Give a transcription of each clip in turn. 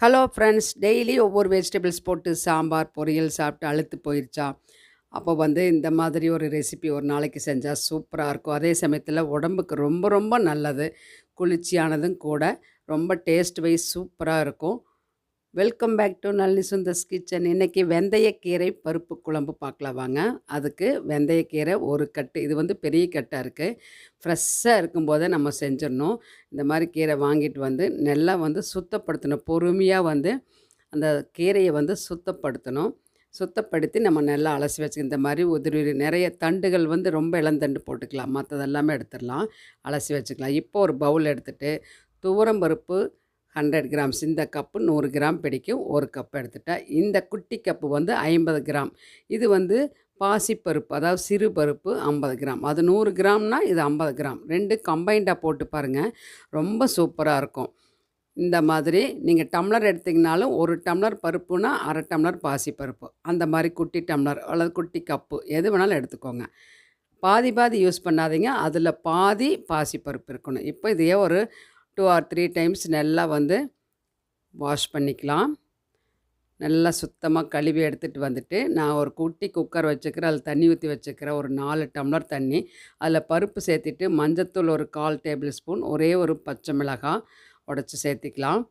Hello friends daily ஒவ்வொரு vegetables போட்டு சாம்பார் பொரியல் சாப்பிட்டு அழுத்து போயிடுச்சா அப்போ வந்து இந்த மாதிரி ஒரு ரெசிபி ஒரு நாளைக்கு செஞ்சால் சூப்பராக இருக்கும். அதே சமயத்தில் உடம்புக்கு ரொம்ப ரொம்ப நல்லது. குளிர்ச்சியானதும் கூட. ரொம்ப டேஸ்ட் வைஸ் சூப்பராக இருக்கும். Welcome back to Nalli Sundar's kitchen இன்றைக்கி வெந்தயக்கீரை பருப்பு குழம்பு பார்க்கலாம் வாங்க. அதுக்கு வெந்தயக்கீரை ஒரு கட்டு. இது வந்து பெரிய கட்டாக இருக்குது ஃப்ரெஷ்ஷாக இருக்கும்போதே நம்ம செஞ்சிடணும். இந்த மாதிரி கீரை வாங்கிட்டு வந்து நல்லா வந்து சுத்தப்படுத்தணும். பொறுமையாக வந்து அந்த கீரையை வந்து சுத்தப்படுத்தணும். சுத்தப்படுத்தி நம்ம நல்லா அலசி வச்சு இந்த மாதிரி உதிரி உதிரி நிறைய தண்டுகள் வந்து ரொம்ப இளந்தண்டு போட்டுக்கலாம். மற்றதெல்லாமே எடுத்துடலாம். அலசி வச்சுக்கலாம். இப்போ ஒரு பவுல் எடுத்துகிட்டு துவரம் பருப்பு ஹண்ட்ரட் கிராம்ஸ். இந்த கப்பு நூறு கிராம் பிடிக்கும். ஒரு கப் எடுத்துட்டேன் இந்த குட்டி கப்பு வந்து ஐம்பது கிராம். இது வந்து பாசிப்பருப்பு அதாவது சிறு பருப்பு ஐம்பது கிராம். அது நூறு கிராம்னா இது ஐம்பது கிராம். ரெண்டு கம்பைண்டாக போட்டு பாருங்கள் ரொம்ப சூப்பராக இருக்கும். இந்த மாதிரி நீங்கள் டம்ளர் எடுத்திங்கனாலும் ஒரு டம்ளர் பருப்புனா அரை டம்ளர் பாசிப்பருப்பு. அந்த மாதிரி குட்டி டம்ளர் அல்லது குட்டி கப்பு எது வேணாலும் எடுத்துக்கோங்க. பாதி பாதி யூஸ் பண்ணாதீங்க. அதில் பாதி பாசிப்பருப்பு இருக்கணும். இப்போ இதையே ஒரு டூ ஆர் த்ரீ டைம்ஸ் நல்லா வந்து வாஷ் பண்ணிக்கலாம். நல்லா சுத்தமாக கழுவி எடுத்துகிட்டு வந்துட்டு நான் ஒரு குட்டி குக்கர் வச்சுக்கிறேன் அதில் தண்ணி ஊற்றி வச்சுக்கிறேன் ஒரு நாலு டம்ளர் தண்ணி அதில் பருப்பு சேர்த்துட்டு மஞ்சத்தூள் ஒரு கால் டேபிள் ஸ்பூன் ஒரே ஒரு பச்சை மிளகாய் உடச்சி சேர்த்திக்கலாம்.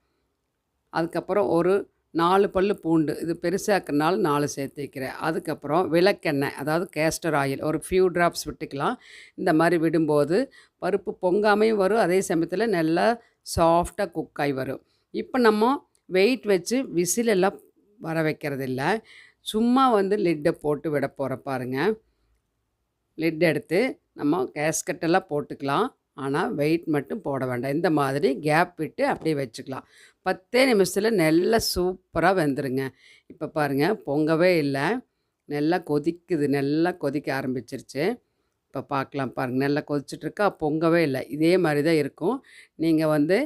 அதுக்கப்புறம் ஒரு நாலு பல் பூண்டு. இது பெருசாக்குனாலும் நாலு சேர்த்திக்கிறேன் அதுக்கப்புறம் விளக்கெண்ணெய் அதாவது கேஸ்டர் ஆயில் ஒரு ஃபியூ ட்ராப்ஸ் விட்டுக்கலாம். இந்த மாதிரி விடும்போது பருப்பு பொங்காமையும் வரும். அதே சமயத்தில் நல்லா சாஃப்டாக குக் ஆகி வரும். இப்போ நம்ம வெயிட் வச்சு விசில் எல்லாம் வர வைக்கிறதில்ல. சும்மா வந்து லிட்டை போட்டு விட போகிற பாருங்கள் லிட் எடுத்து நம்ம கேஸ்கட்டெல்லாம் போட்டுக்கலாம். ஆனால் வெயிட் மட்டும் போட வேண்டாம். இந்த மாதிரி கேப் விட்டு அப்படியே வச்சுக்கலாம். பத்தே நிமிஷத்தில் நல்லா சூப்பராக வெந்துருங்க. இப்போ பாருங்கள் பொங்கவே இல்லை. நல்லா கொதிக்குது நல்லா கொதிக்க ஆரம்பிச்சிருச்சு. இப்போ பார்க்கலாம் பாருங்கள் நல்லா கொதிச்சிட்ருக்கா பொங்கவே இல்லை. இதே மாதிரி தான் இருக்கும். நீங்கள் வந்து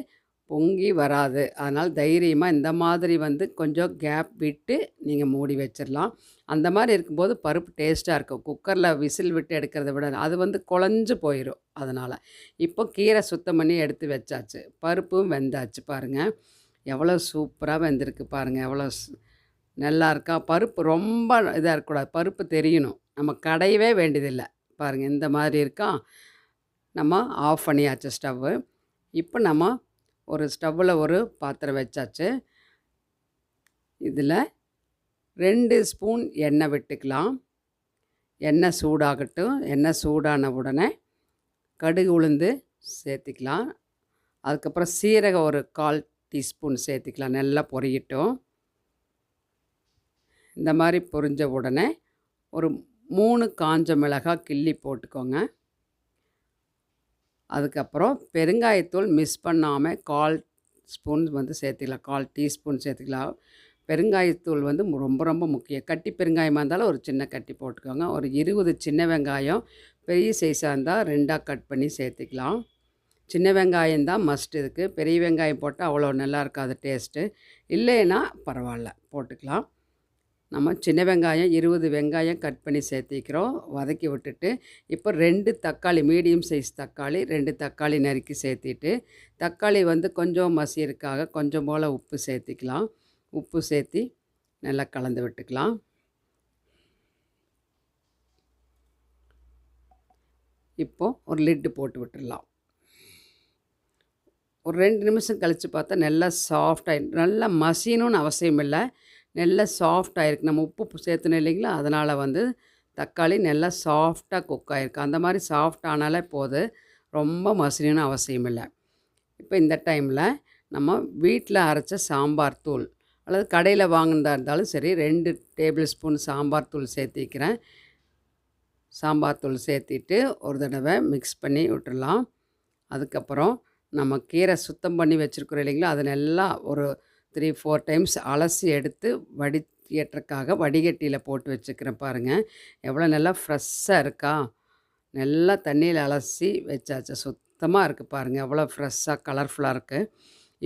பொங்கி வராது. அதனால் தைரியமாக இந்த மாதிரி வந்து கொஞ்சம் கேப் விட்டு நீங்கள் மூடி வச்சிடலாம் அந்த மாதிரி இருக்கும்போது பருப்பு டேஸ்ட்டாக இருக்கும். குக்கரில் விசில் விட்டு எடுக்கிறத விட அது வந்து குழஞ்சு போயிடும் அதனால். இப்போ கீரை சுத்தம் பண்ணி எடுத்து வச்சாச்சு. பருப்பும் வெந்தாச்சு பாருங்கள் எவ்வளோ சூப்பராக வெந்திருக்கு பாருங்கள் எவ்வளோ நல்லா இருக்கா? பருப்பு ரொம்ப இதாக இருக்கக்கூடாது. பருப்பு தெரியணும். நம்ம கடையவே வேண்டியதில்லை. பாருங்கள் இந்த மாதிரி இருக்கா? நம்ம ஆஃப் பண்ணியாச்சு ஸ்டவ்வு. இப்போ நம்ம ஒரு ஸ்டவ்வில் ஒரு பாத்திரம் வச்சாச்சு. இதில் ரெண்டு ஸ்பூன் எண்ணெய் விட்டுக்கலாம். எண்ணெய் சூடாகட்டும். எண்ணெய் சூடான உடனே கடுகு உளுந்து சேர்த்திக்கலாம். அதுக்கப்புறம் சீரகம் ஒரு கால் டீஸ்பூன் சேர்த்திக்கலாம். நல்லா பொரியட்டும் இந்த மாதிரி பொரிஞ்ச உடனே ஒரு மூணு காஞ்ச மிளகாய் கிள்ளி போட்டுக்கோங்க. அதுக்கப்புறம் பெருங்காயத்தூள் மிஸ் பண்ணாமல் கால் ஸ்பூன் வந்து சேர்த்துக்கலாம். கால் டீஸ்பூன் சேர்த்துக்கலாம். பெருங்காயத்தூள் வந்து ரொம்ப ரொம்ப முக்கியம். கட்டி பெருங்காயமாக இருந்தாலும் ஒரு சின்ன கட்டி போட்டுக்கோங்க. ஒரு இருபது சின்ன வெங்காயம் பெரிய சைஸாக இருந்தால் ரெண்டாக கட் பண்ணி சேர்த்துக்கலாம். சின்ன வெங்காயம் தான் மஸ்ட் இதுக்கு பெரிய வெங்காயம் போட்டால் அவ்வளோ நல்லா இருக்காது டேஸ்ட்டு இல்லைன்னா பரவாயில்ல போட்டுக்கலாம். நம்ம சின்ன வெங்காயம் இருபது வெங்காயம் கட் பண்ணி சேர்த்திக்கிறோம். வதக்கி விட்டுட்டு இப்போ ரெண்டு தக்காளி மீடியம் சைஸ் தக்காளி ரெண்டு தக்காளி நறுக்கி சேர்த்திட்டு தக்காளி வந்து கொஞ்சம் மசியருக்காக கொஞ்சம் போல் உப்பு சேர்த்திக்கலாம். உப்பு சேர்த்தி நல்லா கலந்து விட்டுக்கலாம். இப்போது ஒரு லிட்டு போட்டு விட்டுடலாம். ஒரு ரெண்டு நிமிஷம் கழித்து பார்த்தா நல்லா சாஃப்டாகி நல்லா மசியணும்னு அவசியம் இல்லை நல்லா சாஃப்டாகிருக்கு நம்ம உப்பு சேர்த்துனோம் இல்லைங்களா? அதனால் வந்து தக்காளி நல்லா சாஃப்டாக குக் ஆகிருக்கு அந்த மாதிரி சாஃப்ட் ஆனாலே போது ரொம்ப மசினு அவசியம் இல்லை இப்போ இந்த டைமில் நம்ம வீட்டில் அரைச்ச சாம்பார் தூள் அல்லது கடையில் வாங்கினதா இருந்தாலும் சரி ரெண்டு டேபிள் ஸ்பூன் சாம்பார் தூள் சேர்த்திக்கிறேன். சாம்பார் தூள் சேர்த்திட்டு ஒரு தடவை மிக்ஸ் பண்ணி விட்டுடலாம். அதுக்கப்புறம் நம்ம கீரை சுத்தம் பண்ணி வச்சுருக்குறோம் இல்லைங்களா? அதனெல்லாம் நல்லா ஒரு த்ரீ ஃபோர் டைம்ஸ் அலசி எடுத்து வடிகட்டுறக்காக வடிகட்டியில் போட்டு வச்சுக்கிறேன் பாருங்கள் எவ்வளோ நல்லா ஃப்ரெஷ்ஷாக இருக்கா? நல்லா தண்ணியில் அலசி வச்சாச்சு. சுத்தமாக இருக்குது பாருங்கள் எவ்வளோ ஃப்ரெஷ்ஷாக கலர்ஃபுல்லாக இருக்குது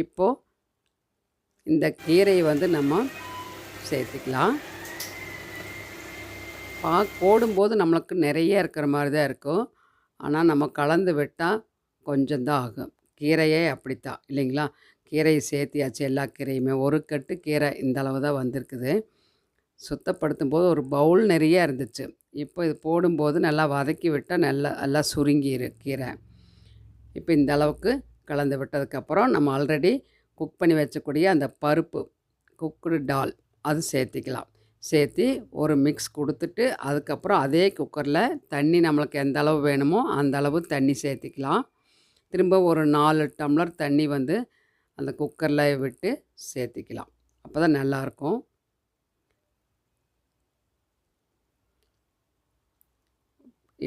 இப்போது இந்த கீரையை வந்து நம்ம சேர்த்துக்கலாம். பா போடும்போது நம்மளுக்கு நிறைய இருக்கிற மாதிரி தான் இருக்கும். ஆனால் நம்ம கலந்து விட்டால் கொஞ்சம் தான் ஆகும். கீரையே அப்படித்தான் இல்லைங்களா? கீரையை சேர்த்தியாச்சு எல்லா கீரையுமே. ஒரு கட்டு கீரை இந்த அளவு தான் வந்திருக்குது. சுத்தப்படுத்தும் போது ஒரு பவுல் நிறைய இருந்துச்சு. இப்போ இது போடும்போது நல்லா வதக்கி விட்டால் நல்லா நல்லா சுருங்கிரு கீரை. இப்போ இந்த அளவுக்கு கலந்து விட்டதுக்கப்புறம் நம்ம ஆல்ரெடி குக் பண்ணி வச்சக்கூடிய அந்த பருப்பு குக்குடு டால் அது சேர்த்திக்கலாம். சேர்த்து ஒரு மிக்ஸ் கொடுத்துட்டு அதுக்கப்புறம் அதே குக்கரில் தண்ணி நம்மளுக்கு எந்த அளவு வேணுமோ அந்த அளவு தண்ணி சேர்த்திக்கலாம். திரும்ப ஒரு நாலு டம்ளர் தண்ணி வந்து அந்த குக்கரில் விட்டு சேர்த்திக்கலாம். அப்போ தான் நல்லாயிருக்கும்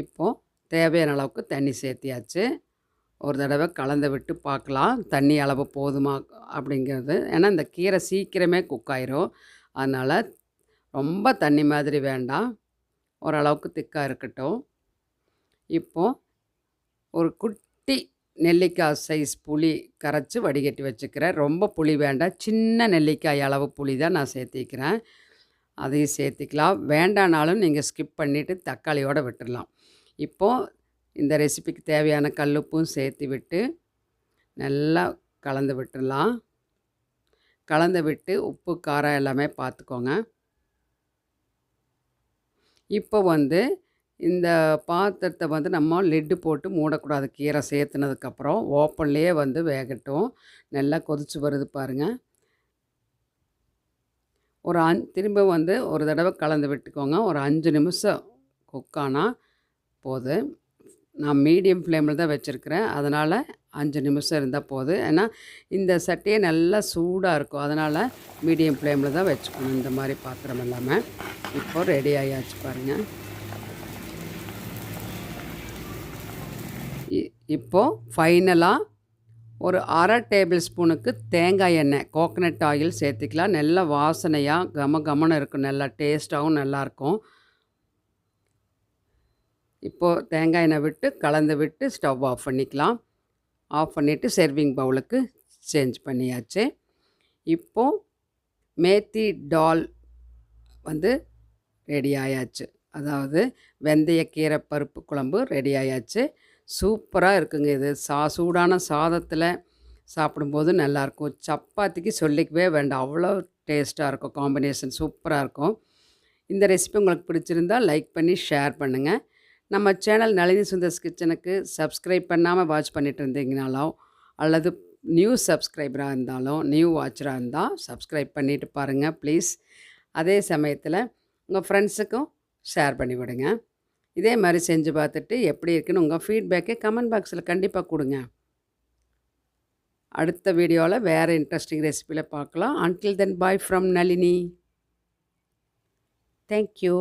இப்போது தேவையான அளவுக்கு தண்ணி சேர்த்தியாச்சு. ஒரு தடவை கலந்து விட்டு பார்க்கலாம். தண்ணி அளவு போதுமா அப்படிங்கிறது. ஏன்னா இந்த கீரை சீக்கிரமே குக் ஆயிரும். அதனால் ரொம்ப தண்ணி மாதிரி வேண்டாம். ஓரளவுக்கு திக்காக இருக்கட்டும். இப்போது ஒரு குட்டி நெல்லிக்காய் சைஸ் புளி கரைச்சி வடிகட்டி வச்சுக்கிறேன். ரொம்ப புளி வேண்டாம். சின்ன நெல்லிக்காய் அளவு புளி தான் நான் சேர்த்திக்கிறேன். அதையும் சேர்த்திக்கலாம். வேண்டானாலும் நீங்கள் ஸ்கிப் பண்ணிவிட்டு தக்காளியோடு விட்டுடலாம் இப்போது இந்த ரெசிபிக்கு தேவையான கல்லுப்பும் சேர்த்து விட்டு நல்லா கலந்து விட்டுடலாம் கலந்து விட்டு உப்பு காரம் எல்லாமே பார்த்துக்கோங்க. இப்போ வந்து இந்த பாத்திரத்தை வந்து நம்ம லெட்டு போட்டு மூடக்கூடாது. கீரை சேர்த்துனதுக்கப்புறம் ஓப்பன்லேயே வந்து வேகட்டும். நல்லா கொதிச்சு வருது பாருங்கள் ஒரு அஞ் திரும்ப வந்து ஒரு தடவை கலந்து விட்டுக்கோங்க. ஒரு அஞ்சு நிமிஷம் குக்கானா போது. நான் மீடியம் ஃப்ளேமில் தான் வச்சுருக்கிறேன். அதனால் அஞ்சு நிமிஷம் இருந்தால் போதும் ஏன்னா இந்த சட்டையே நல்லா சூடாக இருக்கும். அதனால் மீடியம் ஃப்ளேமில் தான் வச்சுக்கணும். இந்த மாதிரி பாத்திரம் எல்லாமே. இப்போ ரெடி ஆகியாச்சு பாருங்கள் இப்போது ஃபைனலாக ஒரு அரை டேபிள் ஸ்பூனுக்கு தேங்காய் எண்ணெய் கோகனட் ஆயில் சேர்த்துக்கலாம். நல்ல வாசனையாக கம கமனம் இருக்கும். நல்லா டேஸ்ட்டாகவும் நல்லாயிருக்கும் இப்போது தேங்காய் எண்ணெய் விட்டு கலந்து விட்டு ஸ்டவ் ஆஃப் பண்ணிக்கலாம். ஆஃப் பண்ணிவிட்டு சர்விங் பவுலுக்கு சேஞ்ச் பண்ணியாச்சு. இப்போது மேத்தி டால் வந்து ரெடி ஆயாச்சு. அதாவது வெந்தய கீரை பருப்பு குழம்பு ரெடி ஆயாச்சு. சூப்பராக இருக்குங்க இது. சா சூடான சாதத்தில் சாப்பிடும்போது நல்லாயிருக்கும் சப்பாத்திக்கு சொல்லிக்கவே வேண்டாம். அவ்வளோ டேஸ்ட்டாக இருக்கும். காம்பினேஷன் சூப்பராக இருக்கும். இந்த ரெசிபி உங்களுக்கு பிடிச்சிருந்தால் லைக் பண்ணி ஷேர் பண்ணுங்கள் நம்ம சேனல் நளினி சுந்தர்ஸ் கிச்சனுக்கு சப்ஸ்கிரைப் பண்ணாமல் வாட்ச் பண்ணிட்டு இருந்தீங்கனாலும் அல்லது நியூ சப்ஸ்கிரைபராக இருந்தாலும் நியூ வாட்சராக இருந்தால் சப்ஸ்கிரைப் பண்ணிவிட்டு பாருங்கள் ப்ளீஸ் அதே சமயத்தில் உங்கள் ஃப்ரெண்ட்ஸுக்கும் ஷேர் பண்ணி விடுங்க இதே மாதிரி செஞ்சு பார்த்துட்டு எப்படி இருக்குன்னு உங்கள் ஃபீட்பேக்கை கமெண்ட் பாக்ஸில் கண்டிப்பாக கொடுங்க. அடுத்த வீடியோவில் வேறு இன்ட்ரெஸ்டிங் ரெசிபியில் பார்க்கலாம். Until then bye from Nalini. Thank you